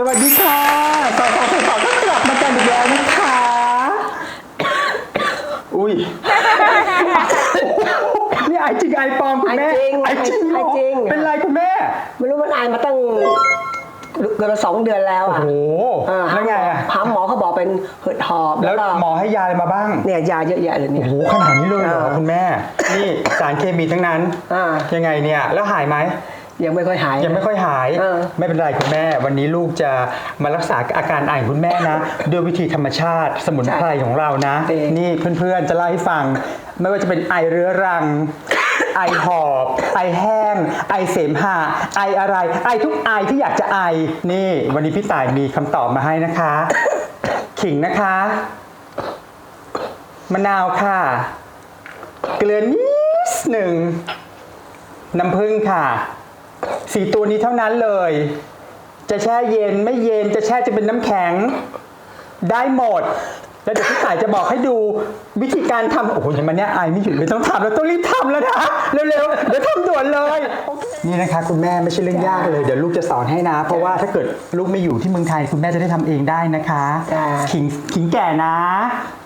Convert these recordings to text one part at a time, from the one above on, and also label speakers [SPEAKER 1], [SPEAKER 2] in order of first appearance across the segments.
[SPEAKER 1] สวัสดีค่ะสาวสาวสาวสาวก็กลับมากันอีกแล้วนะคะ อุ้ย นี่ไอจริงไอปลอมคุณแม่
[SPEAKER 2] ไอจริง
[SPEAKER 1] ไอจริงเหรอ
[SPEAKER 2] ไอจริง
[SPEAKER 1] เป็นไรคุณแม่
[SPEAKER 2] ไม่รู้มันอายมาตั้งเกือบจะสองเดือนแล้วอะ
[SPEAKER 1] โอ้โห
[SPEAKER 2] เออ
[SPEAKER 1] แล้วไงอะ
[SPEAKER 2] หาหมอเขาบอกเป็นเหืดหอบ
[SPEAKER 1] แล้ว
[SPEAKER 2] ก็
[SPEAKER 1] หมอให้ยาอะไรมาบ้าง
[SPEAKER 2] เนี่ยยาเยอะแยะเลย
[SPEAKER 1] โอ้
[SPEAKER 2] เนี่ย
[SPEAKER 1] โห ขนาดนี้เลยเหรอ
[SPEAKER 2] เออ
[SPEAKER 1] คุณแม่ นี่สารเคมีทั้งนั้น
[SPEAKER 2] อ่า
[SPEAKER 1] ยังไงเนี่ย แล้วหายไหม
[SPEAKER 2] ยังไม่ค่อยหาย
[SPEAKER 1] ยังไม่ค่อยหาย
[SPEAKER 2] เออ
[SPEAKER 1] ไม่เป็นไรคุณแม่ วันนี้ลูกจะมารักษาอาการไอของคุณแม่นะ ด้วยวิธีธรรมชาติสมุนไพรของเรานะ
[SPEAKER 2] จริง
[SPEAKER 1] นี่เพื่อนๆจะเล่าให้ฟัง ไม่ว่าจะเป็นไอเรื้อรัง ไอหอบ ไอแห้ง ไอเสมหะไออะไร ไอทุกไอที่อยากจะไอ นี่ วันนี้พี่ต่ายมีคำตอบมาให้นะคะ ขิงนะคะ มะนาวค่ะ เกลือนิดหนึ่ง น้ำผึ้งค่ะ สีตัวนี้เท่านั้นเลย จะแช่เย็นไม่เย็นจะแช่จะเป็นน้ำแข็ง ได้หมด แล้วเดี๋ยวพี่ต่ายจะบอกให้ดูวิธีการทำโอ้โหยังมันเนี้ยอายไม่หยุดเลยต้องทำแล้วต้องรีบทำแล้วนะเร็วๆเดี๋ยวทำด่วนเลยนี่นะคะ คุณแม่ไม่ใช่เรื่องยากเลยเดี๋ยวลูกจะสอนให้นะ เพราะว่าถ้าเกิดลูกไม่อยู่ที่เมืองไทยคุณแม่จะได้ทำเองได้นะคะ
[SPEAKER 2] จ้ะ
[SPEAKER 1] ขิงขิงแก่นะ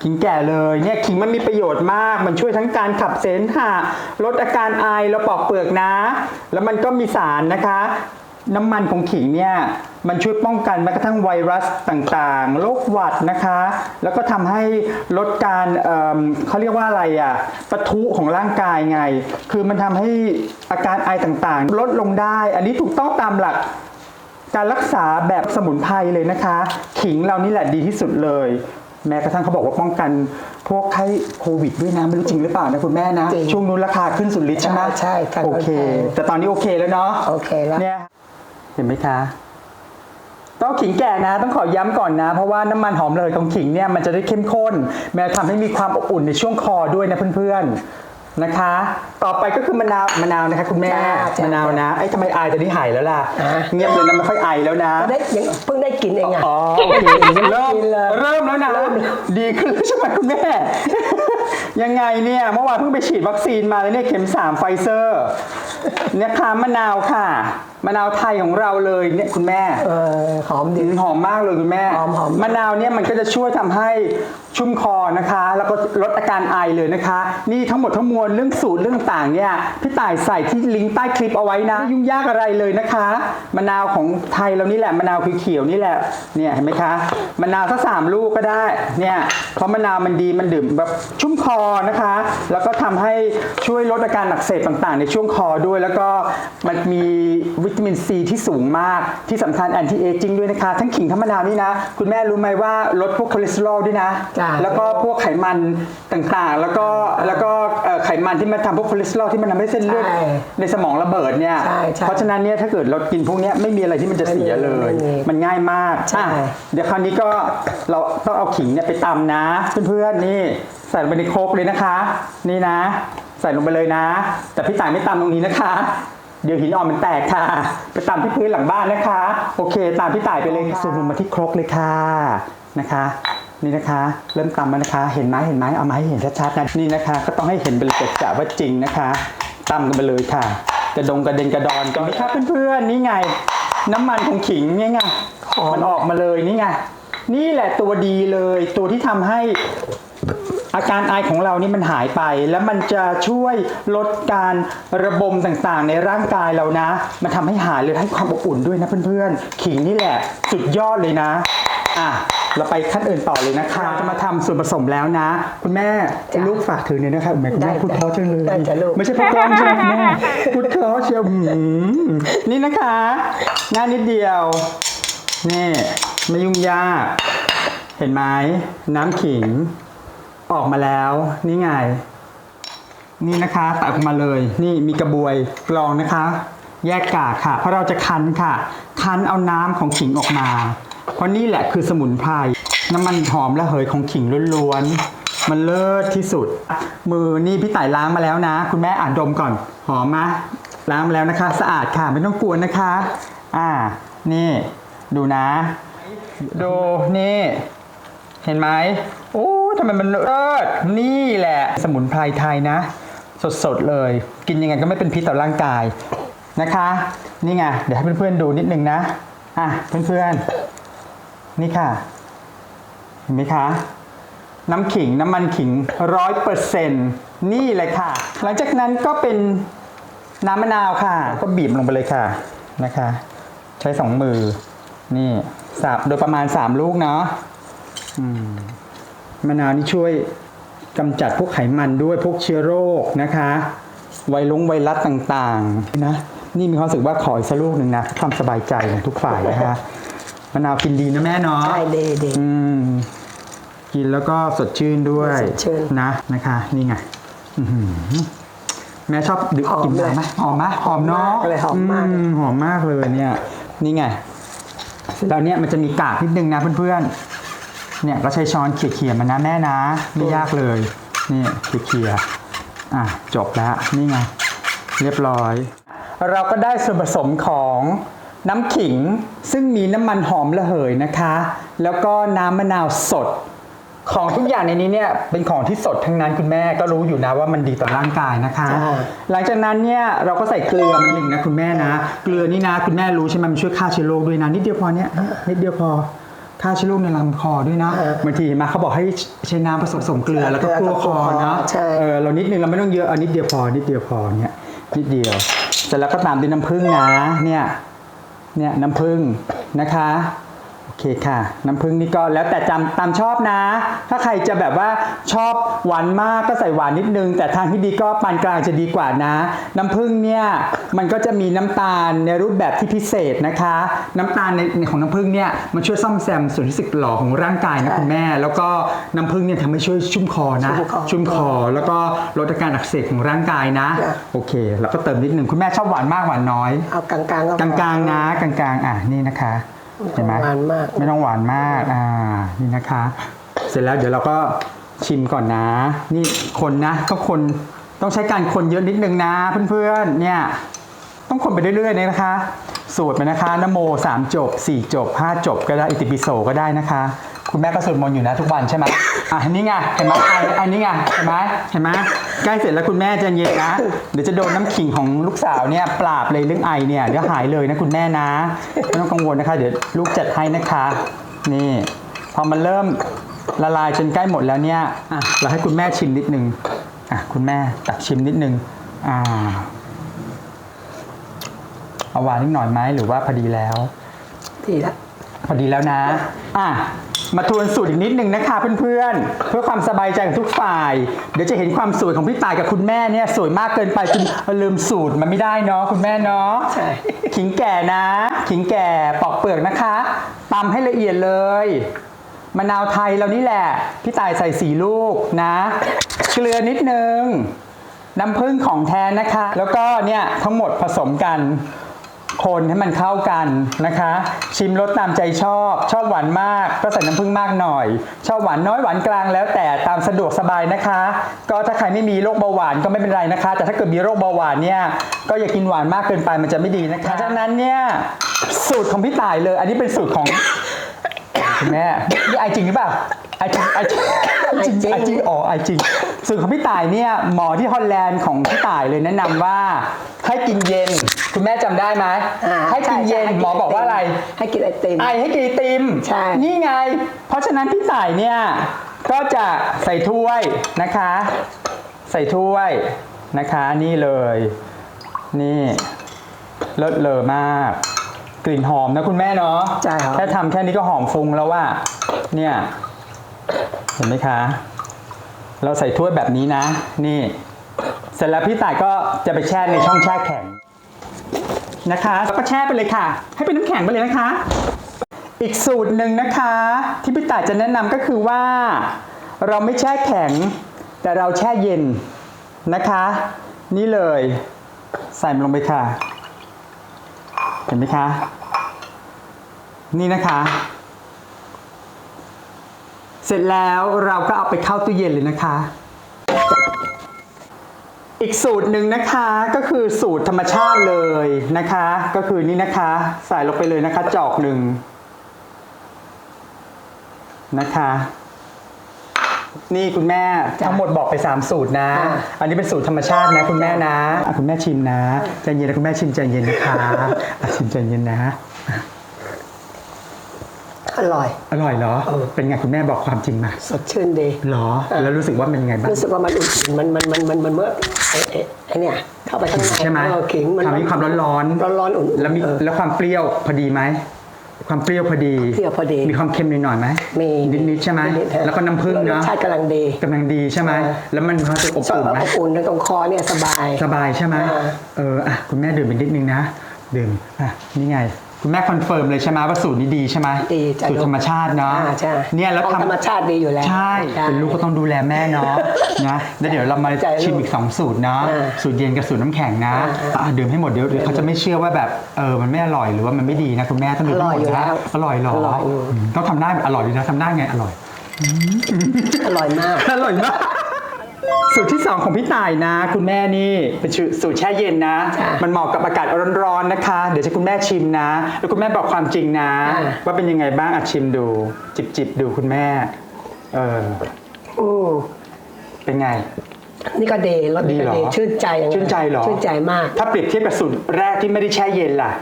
[SPEAKER 1] ขิงแก่เลยเนี่ยขิงมันมีประโยชน์มาก มันช่วยทั้งการขับเสมหะลดอาการไอแล้วปอกเปลือกนะ แล้วมันก็มีสารนะคะ น้ำมันของขิงเนี่ยมันช่วยป้องกันแม้กระทั่งไวรัสต่างๆ โรคหวัดนะคะ แล้วก็ทำให้ลดการเอิ่มเขาเรียกว่าอะไรอะปะทุของร่างกายไง คือมันทำให้อาการไอต่างๆ ลดลงได้ อันนี้ถูกต้องตามหลักการรักษาแบบสมุนไพรเลยนะคะ ขิงเรานี่แหละดีที่สุดเลย แม้กระทั่งเขาบอกว่าป้องกันพวกไข้โควิดด้วยนะไม่รู้จริงหรือเปล่านะคุณแม่นะ
[SPEAKER 2] จริง
[SPEAKER 1] ช่วงนู้นราคาขึ้นสุดฤทธิ์ใช่ไหม
[SPEAKER 2] ใช่ใช่
[SPEAKER 1] โอเค
[SPEAKER 2] ใช่
[SPEAKER 1] แต่ตอนนี้โอเคแล้วเนาะ
[SPEAKER 2] โอเคแล้ว
[SPEAKER 1] เนี่ย เห็นไหมคะต้องขิงแก่นะ ต้องขอย้ำก่อนนะ เพราะว่าน้ำมันหอมระเหยของขิงเนี่ยมันจะได้เข้มข้นแม้ทำให้มีความอบอุ่นในช่วงคอด้วยนะเพื่อนๆนะคะ ต่อไปก็คือมะนาวมะนาวนะคะ คุณแม่
[SPEAKER 2] จ้าจ้ามะ
[SPEAKER 1] นาวนะไอ้ยทำไมอายตอนนี้หายแล้วล่ะ
[SPEAKER 2] อ่า
[SPEAKER 1] เงียบเลยนะไม่ค่อยไอแล้วนะ
[SPEAKER 2] ได้ยังเพิ่งได้กินเองอะ
[SPEAKER 1] อ๋อโอเคเริ่ม
[SPEAKER 2] กินเลย
[SPEAKER 1] เริ่มแล้วนะดีขึ้นแล้วใช่ไหมคุณแม่ยังไงเนี่ยเมื่อวานเพิ่งไปฉีดวัคซีนมาเลยเนี่ยเข็มสามไฟเซอร์เนี่ยค่ะมะนาวค่ะ มะนาวไทยของเราเลยเนี่ยคุณแม่
[SPEAKER 2] เออหอมดี
[SPEAKER 1] หอมมากเลยคุณแม่
[SPEAKER 2] หอมหอม
[SPEAKER 1] มะนาวเนี่ยมันก็จะช่วยทำให้ชุ่มคอนะคะ แล้วก็ลดอาการไอเลยนะคะ นี่ทั้งหมดทั้งมวลเรื่องสูตรเรื่องต่างเนี่ยพี่ต่ายใส่ที่ลิงก์ใต้คลิปเอาไว้นะไม่ยุ่งยากอะไรเลยนะคะมะนาวของไทยเรานี่แหละมะนาวเขียวๆนี่แหละเนี่ยเห็นไหมคะมะนาวสักสามลูกก็ได้เนี่ยเพราะมะนาวมันดีมันดื่มแบบชุ่มคอนะคะ แล้วก็ทำให้ช่วยลดอาการอักเสบต่างๆ ในช่วงคอด้วย แล้วก็มันมีวิตามินซีที่สูงมากที่สำคัญแอนตี้เอจิ้งด้วยนะคะ ทั้งขิงทั้งมะนาวนี่นะ คุณแม่รู้ไหมว่าลดพวกคอเลสเตอรอลด้วยนะ
[SPEAKER 2] จ้ะ
[SPEAKER 1] แล้วก็พวกไขมันต่างๆ แล้วก็แล้วก็เอ่อไขมันที่มันทำพวกคอเลสเตอรอลที่มันทำให้เส้นเลือด
[SPEAKER 2] ใช่
[SPEAKER 1] ในสมองระเบิดเนี่ย
[SPEAKER 2] ใช่ใช่
[SPEAKER 1] เพราะฉะนั้นเนี่ยถ้าเกิดเรากินพวกเนี้ยไม่มีอะไรที่มันจะเสียเลย
[SPEAKER 2] ไม่มี
[SPEAKER 1] มันง่ายมาก
[SPEAKER 2] ใช่
[SPEAKER 1] อะเดี๋ยวคราวนี้ก็เราต้องเอาขิงเนี่ยไปตำนะ เพื่อนๆนี่ใส่ลงไปในโครกเลยนะคะ นี่นะ ใส่ลงไปเลยนะ แต่พี่ต่ายไม่ตำตรงนี้นะคะ เดี๋ยวหินอ่อนมันแตกค่ะ ไปตำที่พื้นหลังบ้านนะคะ โอเค ตามพี่ต่ายไปเลยค่ะซูมลงมาที่ครกเลยค่ะนะคะ นี่นะคะ เริ่มตำแล้วนะคะ เห็นไหมเห็นไหมเอามาให้เห็นชัดๆนะนี่นะคะ ก็ต้องให้เห็นเป็นจัดจ่าว่าจริงนะคะตำกันไปเลยค่ะ กระดงกระเด็นกระดอนกันไหมคะเพื่อนๆนี่ไง น้ำมันของขิงนี่ไง
[SPEAKER 2] หอม
[SPEAKER 1] มันออกมาเลยนี่ไงนี่แหละตัวดีเลยตัวที่ทำให้ อาการไอของเรานี่มันหายไป แล้วมันจะช่วยลดการระบมต่างๆ ในร่างกายเรานะ มันทำให้หายเลยให้ความอบอุ่นด้วยนะเพื่อนๆ ขิงนี่แหละสุดยอดเลยนะอะเราไปขั้นอื่นต่อเลยนะคะจะมาทำส่วนผสมแล้วนะ คุณแม่
[SPEAKER 2] จ้ะ
[SPEAKER 1] ลูกฝากถือเนี่อยนะครับแม่คุณแม่
[SPEAKER 2] ได้
[SPEAKER 1] พูดเพราะจังเลย
[SPEAKER 2] ได้จ้ะลูก
[SPEAKER 1] ไม่ใช่พูดกล้องใช่ไหมคุณแม่พูดเพราะเชียวหืมนี่นะคะง่ายนิดเดียวนี่ไม่ยุ่งยาก เห็นไหมน้ำขิง ออกมาแล้วนี่ไง นี่นะคะตักออกมาเลย นี่มีกระบวยกรองนะคะ แยกกากค่ะ เพราะเราจะคั้นค่ะ คั้นเอาน้ำของขิงออกมา เพราะนี่แหละคือสมุนไพรน้ำมันหอมระเหยของขิงล้วนๆมันเลิศที่สุด มือนี่พี่ต่ายล้างมาแล้วนะ คุณแม่อ่านดมก่อนหอมไหมล้างมาแล้วนะคะ สะอาดค่ะไม่ต้องกลัวนะคะ อ่า นี่ ดูนะ ดูนี่ เห็นไหมโอ้ ทำไมมันเลิศนี่แหละ สมุนไพรไทยนะ สดๆเลย กินยังไงก็ไม่เป็นพิษต่อร่างกายนะคะ นี่ไงเดี๋ยวให้เพื่อนๆดูนิดนึงนะอะเพื่อนๆ นี่ค่ะ เห็นไหมคะน้ำขิงน้ำมันขิงร้อยเปอร์เซ็นนี่เลยค่ะ หลังจากนั้นก็เป็นน้ำมะนาวค่ะ ก็บีบลงไปเลยค่ะนะคะ ใช้สองมือ นี่สับโดยประมาณ3ลูกเนาะอืม มะนาวนี่ช่วยกำจัดพวกไขมันด้วยพวกเชื้อโรคนะคะ ไวลงไวรัสต่างๆนะนี่มีความรู้สึกว่าขออีกสักลูกหนึ่งนะเพื่อความสบายใจของทุกฝ่ายนะคะมะนาวกินดีนะแม่เนาะ
[SPEAKER 2] ใช่ดีดี
[SPEAKER 1] อืมกินแล้วก็สดชื่นด้วย
[SPEAKER 2] สดชื่น
[SPEAKER 1] นะนะคะ นี่ไงอื้อหือแม่ชอบดึก
[SPEAKER 2] หอม
[SPEAKER 1] กิน
[SPEAKER 2] เลย
[SPEAKER 1] ไหมหอมไหมหอมเนาะ
[SPEAKER 2] หอมมากเลยหอมมาก
[SPEAKER 1] หอมมากเลยเนี่ย นี่ไงเสร็จแล้วเนี่ยมันจะมีกากนิดนึงนะเพื่อนๆ เนี่ยก็ใช้ช้อนเขี่ยๆมันนะแม่นะ ไม่ยากเลย นี่เขี่ยๆอะจบแล้วนี่ไงเรียบร้อย เราก็ได้ส่วนผสมของน้ำขิงซึ่งมีน้ำมันหอมระเหยนะคะ แล้วก็น้ำมะนาวสด ของทุกอย่างในนี้เนี่ยเป็นของที่สดทั้งนั้นคุณแม่ก็รู้อยู่นะว่ามันดีต่อร่างกายนะคะ
[SPEAKER 2] อ่า
[SPEAKER 1] หลังจากนั้นเนี่ยเราก็ใส่เกลือมันหนึ่งนะคุณแม่นะ เกลือนี่นะคุณแม่รู้ใช่ไหมมันช่วยฆ่าเชื้อโรคด้วยนะนิดเดียวพอเนี่ยนิดเดียวพอ ฆ่าเชื้อโรคในลำคอด้วยนะบางทีเห็นไหมเขาบอกให้ใช้น้ำผสมผสมเกลือแล้วก็กลัวคอนะ
[SPEAKER 2] ใช่
[SPEAKER 1] เออเรานิดนึงเราไม่ต้องเยอะเอานิดเดียวพอนิดเดียวพอเนี่ยนิดเดียว เสร็จแล้วก็ตามด้วยน้ำผึ้งนะเนี่ยเนี่ยน้ำผึ้งนะคะโอ เคค่ะ น้ำผึ้งนี่ก็แล้วแต่จำตามชอบนะ ถ้าใครจะแบบว่าชอบหวานมากก็ใส่หวานนิดนึง แต่ทางที่ดีก็ปานกลางจะดีกว่านะ น้ำผึ้งเนี่ยมันก็จะมีน้ำตาลในรูปแบบที่พิเศษนะคะ น้ำตาลในในของน้ำผึ้งเนี่ยมันช่วยซ่อมแซมส่วนที่สึกหล่อของร่างกายนะคุณแม่ แล้วก็น้ำผึ้งเนี่ยทำให้ช่วยชุ่มคอนะ
[SPEAKER 2] ชุ่มคอ
[SPEAKER 1] ชุ่มคอแล้วก็ลดอาการอักเสบของร่างกายนะ
[SPEAKER 2] จ้ะ
[SPEAKER 1] โอเค แล้วก็เติมนิดหนึ่งคุณแม่ชอบหวานมากหวานน้อย
[SPEAKER 2] เอากลางๆก็พ
[SPEAKER 1] ก
[SPEAKER 2] อ
[SPEAKER 1] ลางๆนะกลางๆอะนี่นะคะ เห็นไหม
[SPEAKER 2] หวานมาก
[SPEAKER 1] ไม่ต้องหวานมากอ่านี่นะคะ เสร็จแล้วเดี๋ยวเราก็ชิมก่อนนะ นี่คนนะ ก็คนต้องใช้การคนเยอะนิดนึงนะเพื่อนๆเนี่ย ต้องคนไปเรื่อยๆนะคะ สูตรไปนะคะนโมสามจบสี่จบห้าจบก็ได้อิติปิโสก็ได้นะคะ คุณแม่ก็สวดมนต์อยู่นะทุกวันใช่ไหมอะนี่ไงเห็นไหมไออันนี้ไงเห็นไหมเห็นไหมใกล้เสร็จแล้วคุณแม่ใจะเย็นนะเดี๋ยวจะโดนน้ำขิงของลูกสาวเนี่ยปราบเลยเรื่องไอเนี่ยเดี๋ยวหายเลยนะคุณแม่นะไม่ต้องกังวลนะคะ เดี๋ยวลูกจัดให้นะคะ นี่พอมันเริ่มละลายจนใกล้หมดแล้วเนี่ยอะเราให้คุณแม่ชิมนิดนึงอะคุณแม่ตักชิมนิดนึงอ่า เอาหวานนิดหน่อยไหมหรือว่าพอดีแล้ว
[SPEAKER 2] ดีละ
[SPEAKER 1] พอดีแล้วนะ อะ มาทวนสูตรอีกนิดนึงนะคะเพื่อนๆ เพื่อความสบายใจของทุกฝ่าย เดี๋ยวจะเห็นความสวยของพี่ตายกับคุณแม่เนี่ยสวยมากเกินไปจนลืมสูตรมันไม่ได้เนาะคุณแม่เนาะ
[SPEAKER 2] ใช่
[SPEAKER 1] ขิงแก่นะ ขิงแก่ปอกเปลือกนะคะตำให้ละเอียดเลยมะนาวไทยเรานี่แหละ พี่ตายใส่สีลูกนะ เกลือนิดนึง น้ำผึ้งของแท้นะคะ แล้วก็เนี่ยทั้งหมดผสมกัน คนให้มันเข้ากันนะคะ ชิมรสตามใจชอบ ชอบหวานมาก ก็ใส่น้ำผึ้งมากหน่อย ชอบหวานน้อยหวานกลางแล้วแต่ตามสะดวกสบายนะคะ ก็ถ้าใครไม่มีโรคเบาหวานก็ไม่เป็นไรนะคะ แต่ถ้าเกิดมีโรคเบาหวานเนี่ยก็อย่ากินหวานมากเกินไปมันจะไม่ดีนะคะฉะนั้นเนี่ยสูตรของพี่ต่ายเลย อันนี้เป็นสูตรของคุณแม่นี่ไอจริงหรือเปล่า ไอจริงไอจริงไอจริงไอจริงอ๋อไอจริงส่วนของพี่ต่ายเนี่ยหมอที่ฮอลแลนด์ของพี่ต่ายเลยแนะนำว่า ให้กินเย็น คุณแม่จำได้ไหม
[SPEAKER 2] อ่า
[SPEAKER 1] ให้กินเย็น
[SPEAKER 2] ใช่
[SPEAKER 1] หมอบอกว่าอะไร
[SPEAKER 2] ให้กินไอติม
[SPEAKER 1] ไอให้กินไอติม
[SPEAKER 2] ใช่
[SPEAKER 1] นี่ไง เพราะฉะนั้นพี่ต่ายเนี่ยก็จะใส่ถ้วยนะคะ ใส่ถ้วยนะคะนี่เลย นี่เลิศเลอมาก กลิ่นหอมนะคุณแม่เนาะ
[SPEAKER 2] ใช่ครับ
[SPEAKER 1] แค่ทำแค่นี้ก็หอมฟุ้งแล้วว่าเนี่ยเห็นไหมคะ เราใส่ถ้วยแบบนี้นะ นี่ เสร็จแล้วพี่ต่ายก็จะไปแช่ในช่องแช่แข็งนะคะแล้วก็แช่ไปเลยค่ะ ให้เป็นน้ำแข็งไปเลยนะคะ อีกสูตรหนึ่งนะคะ ที่พี่ต่ายจะแนะนำก็คือว่า เราไม่แช่แข็ง แต่เราแช่เย็นนะคะ นี่เลย ใส่มันลงไปค่ะ เห็นไหมคะ นี่นะคะ สร็จแล้วเราก็เอาไปเข้าตู้เย็นเลยนะคะ อีกสูตรหนึ่งนะคะก็คือสูตรธรรมชาติเลยนะคะ ก็คือนี่นะคะ ใส่ลงไปเลยนะคะจอกหนึ่งนะคะ นี่คุณแม่
[SPEAKER 2] จ้ะ
[SPEAKER 1] ทั้งหมดบอกไป 3 สูตรนะ
[SPEAKER 2] อ่า
[SPEAKER 1] อันนี้เป็นสูตรธรรมชาตินะ คุณแม่นะอะคุณแม่ชิมนะใจเย็นนะคุณแม่ชิมใจเย็นนะคะอะชิมใจเย็นนะ
[SPEAKER 2] อร่อย
[SPEAKER 1] อร่อยเหรอ
[SPEAKER 2] เออ
[SPEAKER 1] เป็นไงคุณแม่บอกความจริงมา
[SPEAKER 2] สดชื่นดี
[SPEAKER 1] เหรอ แล้วรู้สึกว่าเป็นไงบ้าง
[SPEAKER 2] รู้สึกว่ามันอุ่นๆมันมันมันมันมันเมื่อไอ้ไอ้ไอ้เนี่ยเข้าไปข้างใน
[SPEAKER 1] ใช่ไหม
[SPEAKER 2] เออขิงมัน
[SPEAKER 1] ทำให้ความร้อนร้อนๆ
[SPEAKER 2] ร้อนร้อนๆอุ่นๆ
[SPEAKER 1] แล้วมี
[SPEAKER 2] เออ
[SPEAKER 1] แล้วความเปรี้ยวพอดีไหมความเปรี้ยวพอดี
[SPEAKER 2] เปรี้ยวพอดี
[SPEAKER 1] มีความเค็มหน่อยๆไหม
[SPEAKER 2] มี
[SPEAKER 1] นิดๆใช่ไหม
[SPEAKER 2] นิดๆฮะ
[SPEAKER 1] แล้วก็น้ำผึ้ง
[SPEAKER 2] ร
[SPEAKER 1] เนาะ
[SPEAKER 2] สชาติกำลังดี
[SPEAKER 1] กำลังดีใช่ไหม
[SPEAKER 2] ใช่
[SPEAKER 1] แล้วมันเขาจะอบ
[SPEAKER 2] ส
[SPEAKER 1] อุ่นไหม
[SPEAKER 2] อบอุ่นในตรงคอเนี่ยสบาย
[SPEAKER 1] สบายใช่ไหม
[SPEAKER 2] อ่า
[SPEAKER 1] เอออะคุณแม่ดื่มไปนิดนึงนะ ดื่มอะนี่ไง คุณแม่คอนเฟิร์มเลยใช่ไหมว่าสูตรนี้ดีใช่ไหม
[SPEAKER 2] ดีจ้ะ
[SPEAKER 1] สูตรธรรมชาติเนาะ
[SPEAKER 2] อ่าใช่
[SPEAKER 1] เนี่ยแล้ว
[SPEAKER 2] ของ
[SPEAKER 1] ทำ
[SPEAKER 2] ธรรมชาติดีอยู่แล้ว
[SPEAKER 1] ใช่เป็นลูกก็ต้องดูแลแม่เนาะนะแล้วเดี๋ยวเรามา
[SPEAKER 2] ใจลูก
[SPEAKER 1] ชิมอีก 2 สูตรเนาะ
[SPEAKER 2] อ่า
[SPEAKER 1] สูตรเย็นกับสูตรน้ำแข็งนะ
[SPEAKER 2] อ่า
[SPEAKER 1] อะดื่มให้หมดเดี๋ยวเดี๋ยวเขาจะไม่เชื่อว่าแบบเออมันไม่อร่อยหรือว่ามันไม่ดีนะคุณแม่ต้องดื่มให้หมด
[SPEAKER 2] อร่อยอยู่แล้
[SPEAKER 1] นะ
[SPEAKER 2] ว
[SPEAKER 1] อร่อยเหรอ
[SPEAKER 2] อร่อยอยู่
[SPEAKER 1] อืมต้องทำได้าอร่อยดีนะทำได้าไงอร่อย
[SPEAKER 2] อร่อยมาก
[SPEAKER 1] อร่อยมาก สูตรที่ 2 ของพี่ต่ายนะ คุณแม่นี่เป็นสูตรแช่เย็นนะ
[SPEAKER 2] จ้ะ
[SPEAKER 1] มันเหมาะกับอากาศร้อนๆนะคะ เดี๋ยวจะคุณแม่ชิมนะ แล้วคุณแม่บอกความจริงนะ
[SPEAKER 2] อ่า
[SPEAKER 1] ว่าเป็นยังไงบ้างอะชิมดูจิบๆดูคุณแม่ เออ
[SPEAKER 2] อืม
[SPEAKER 1] เป็นไง
[SPEAKER 2] นี่ก็ดีรส
[SPEAKER 1] ดี
[SPEAKER 2] นี่
[SPEAKER 1] เหร
[SPEAKER 2] ก็
[SPEAKER 1] อ
[SPEAKER 2] ดีชื่นใจอย่างนั้น
[SPEAKER 1] ชื่นใจเหรอ
[SPEAKER 2] ชื่นใจมาก
[SPEAKER 1] ถ้าเปรียบเทียบกับสูตรแรกที่ไม่ได้แช่เย็นล่ะ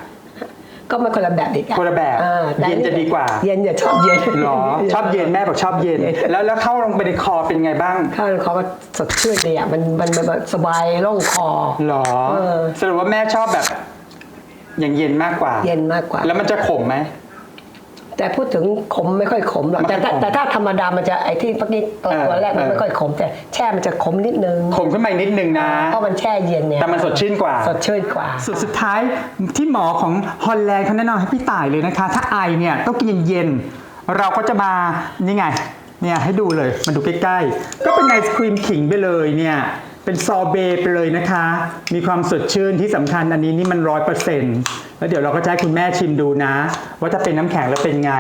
[SPEAKER 2] ก็มันคนละแบบอีกอ
[SPEAKER 1] คนละแบบ
[SPEAKER 2] อ่าแต่
[SPEAKER 1] เย็นจะดีกว่า
[SPEAKER 2] เย็นอย่าชอบเย็น
[SPEAKER 1] หรอ ชอบเย็นแม่บอกชอบเย็น แล้วแล้วเข้าลงไปในคอเป็นไงบ้าง
[SPEAKER 2] ข้าวเขาก็สดชื่นดีอะมันมันมันมันสบายโล่งคอ
[SPEAKER 1] หรอ
[SPEAKER 2] เออ
[SPEAKER 1] สรุปว่าแม่ชอบแบบอย่างเย็นมากกว่า
[SPEAKER 2] เย็นมากกว่า
[SPEAKER 1] แล้วมันจะขมไหม
[SPEAKER 2] แต่พูดถึงขมไม่ค่อยขมหรอก
[SPEAKER 1] ไม่
[SPEAKER 2] แต่
[SPEAKER 1] ค่อยขม
[SPEAKER 2] ถ้าแต่ถ้าธรรมดามันจะไอ้ที่เมื่อกี้ตัว
[SPEAKER 1] เออ
[SPEAKER 2] ตัวแรกมัน
[SPEAKER 1] เออ
[SPEAKER 2] ไม่ค่อยขม แต่แช่มันจะขมนิดนึง
[SPEAKER 1] ขมขึ้นมาอีกนิดนึงนะ
[SPEAKER 2] เพราะมันแช่เย็นเนี่ย
[SPEAKER 1] แต่มันสดชื่นกว่า
[SPEAKER 2] สดชื่นกว่า
[SPEAKER 1] สุดสุดท้ายที่หมอของฮอลแลนด์เขาแนะนำให้พี่ต่ายเลยนะคะ ถ้าไอเนี่ยต้องกินเย็นๆเราก็จะมานี่ไงเนี่ยให้ดูเลยมาดูใกล้ๆก็เป็นไอศครีมขิงไปเลยเนี่ย เป็นซอเบต์ไปเลยนะคะ มีความสดชื่นที่สำคัญอันนี้นี่มันร้อยเปอร์เซ็นต์แล้วเดี๋ยวเราก็จะให้คุณแม่ชิมดูนะ ว่าถ้าเป็นน้ำแข็งแล้วเป็นไง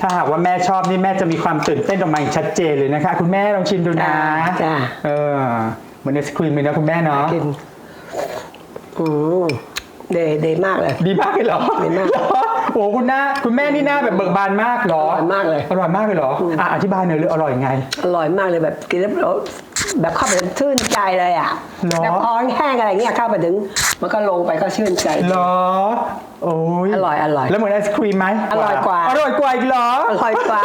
[SPEAKER 1] ถ้าหากว่าแม่ชอบนี่แม่จะมีความตื่นเต้นออกมาอย่างชัดเจนเลยนะคะ คุณแม่ลองชิมดูนะ
[SPEAKER 2] จ้ะ
[SPEAKER 1] เออเหมือนไอศครีมเลยนะคุณแม่เนาะ
[SPEAKER 2] กินอืมเดเดมากเลย
[SPEAKER 1] ดีมากเลยเหรอ
[SPEAKER 2] ดีมาก
[SPEAKER 1] เหรอโอ้คุณหน้าคุณแม่นี่หน้าแบบเบิกบานมากเหรอ
[SPEAKER 2] อร่อยมากเลย
[SPEAKER 1] อร่อยมากเลยเหรออะอธิบายหน่อยเลยอร่อยยังไง
[SPEAKER 2] อร่อยมากเลยแบบกินแล้ว แบบเข้าไปชื่นใจเลยอะ
[SPEAKER 1] เหรอ
[SPEAKER 2] แบบคอแห้งอะไรเงี้ยเข้าไปถึง มันก็ลงไปก็ชื่นใจ
[SPEAKER 1] เหรอ โอ้ย
[SPEAKER 2] อร่อยอร่อย
[SPEAKER 1] แล้วเหมือนไอศครีมไหม
[SPEAKER 2] อร่อยกว่า
[SPEAKER 1] อร่อยกว่าอีกเหรอ
[SPEAKER 2] อร่อยกว่า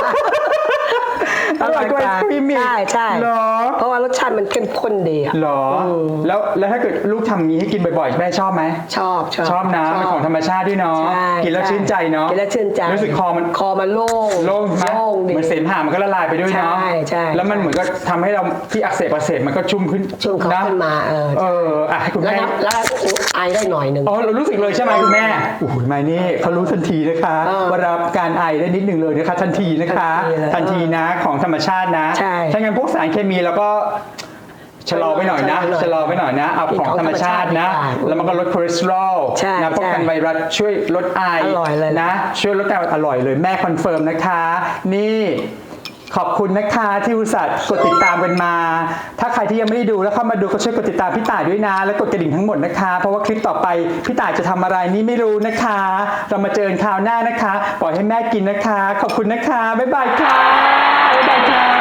[SPEAKER 1] อร่อยกว่าไอศครีมอีก
[SPEAKER 2] ใช่ใช่
[SPEAKER 1] เหรอ
[SPEAKER 2] เพราะว่ารสชาติมันเข้มข้นดีอะ
[SPEAKER 1] เหรอ แล้วแล้วถ้าเกิดลูกทำงี้ให้กินบ่อยๆแม่ชอบไหม
[SPEAKER 2] ชอบชอบ
[SPEAKER 1] ชอบนะเป็นของธรรมชาติด้วยเนาะ
[SPEAKER 2] ใช่
[SPEAKER 1] กินแล้วชื่นใจเนาะ
[SPEAKER 2] กินแล้วชื่นใจ
[SPEAKER 1] รู้สึกคอมัน
[SPEAKER 2] คอมันโล่ง
[SPEAKER 1] โล่งไหม
[SPEAKER 2] โล่งดี
[SPEAKER 1] เหมือนเสมหะมันก็ละลายไปด้วยเนาะ
[SPEAKER 2] ใช่ใช่
[SPEAKER 1] แล้วมันเหมือนก็ทำให้เราที่อักเสบอักเสบมันก็ชุ่มขึ้น
[SPEAKER 2] ชุ่มเขา
[SPEAKER 1] นะ
[SPEAKER 2] ขึ้นมาเออ
[SPEAKER 1] เอออะให้คุณ
[SPEAKER 2] แล้ว
[SPEAKER 1] แม่
[SPEAKER 2] น้ำแล้วไอได้หน่อยหนึ่ง
[SPEAKER 1] อ๋อเรารู้สึกเลยใช่ไหมคุณแม่โอ้โหไม่นี่เขารู้ทันทีนะคะ
[SPEAKER 2] เออ
[SPEAKER 1] ว่ารับการไอได้นิดหนึ่งเลยนะคะ ทันทีนะคะ
[SPEAKER 2] ทันทีเลย
[SPEAKER 1] ทันทีนะของธรรมชาตินะ
[SPEAKER 2] ใช่
[SPEAKER 1] ถ้างั้นพวกสารเคมีเราก็ชะลอไปหน่อยนะ
[SPEAKER 2] ชะ
[SPEAKER 1] ชะ
[SPEAKER 2] ล
[SPEAKER 1] ล
[SPEAKER 2] อ
[SPEAKER 1] อ
[SPEAKER 2] ไป
[SPEAKER 1] ไป
[SPEAKER 2] ห
[SPEAKER 1] ห
[SPEAKER 2] น่
[SPEAKER 1] น่
[SPEAKER 2] อ
[SPEAKER 1] อยยนะเอาของธรรมชาตินะ
[SPEAKER 2] ของธรรมชาติ
[SPEAKER 1] แล้วมันก็ลดคอเลสเตอรอล
[SPEAKER 2] ใช่
[SPEAKER 1] นะป้องกัน
[SPEAKER 2] ใช่
[SPEAKER 1] ไวรัสช่วยลดไอ
[SPEAKER 2] อร่อยเลย
[SPEAKER 1] นะ ช่วยลดการอร่อยเลยแม่คอนเฟิร์มนะคะ นี่ ขอบคุณนะคะที่อุตส่าห์กดติดตามกันมา ถ้าใครที่ยังไม่ได้ดูแล้วเข้ามาดูก็ช่วยกดติดตามพี่ต่ายด้วยนะ แล้วกดกระดิ่งทั้งหมดนะคะ เพราะว่าคลิปต่อไปพี่ต่ายจะทำอะไรนี่ไม่รู้นะคะ เรามาเจอกันคราวหน้านะคะ ปล่อยให้แม่กินนะคะ ขอบคุณนะคะ บ๊ายบายค่ะ บ๊ายบายค่ะ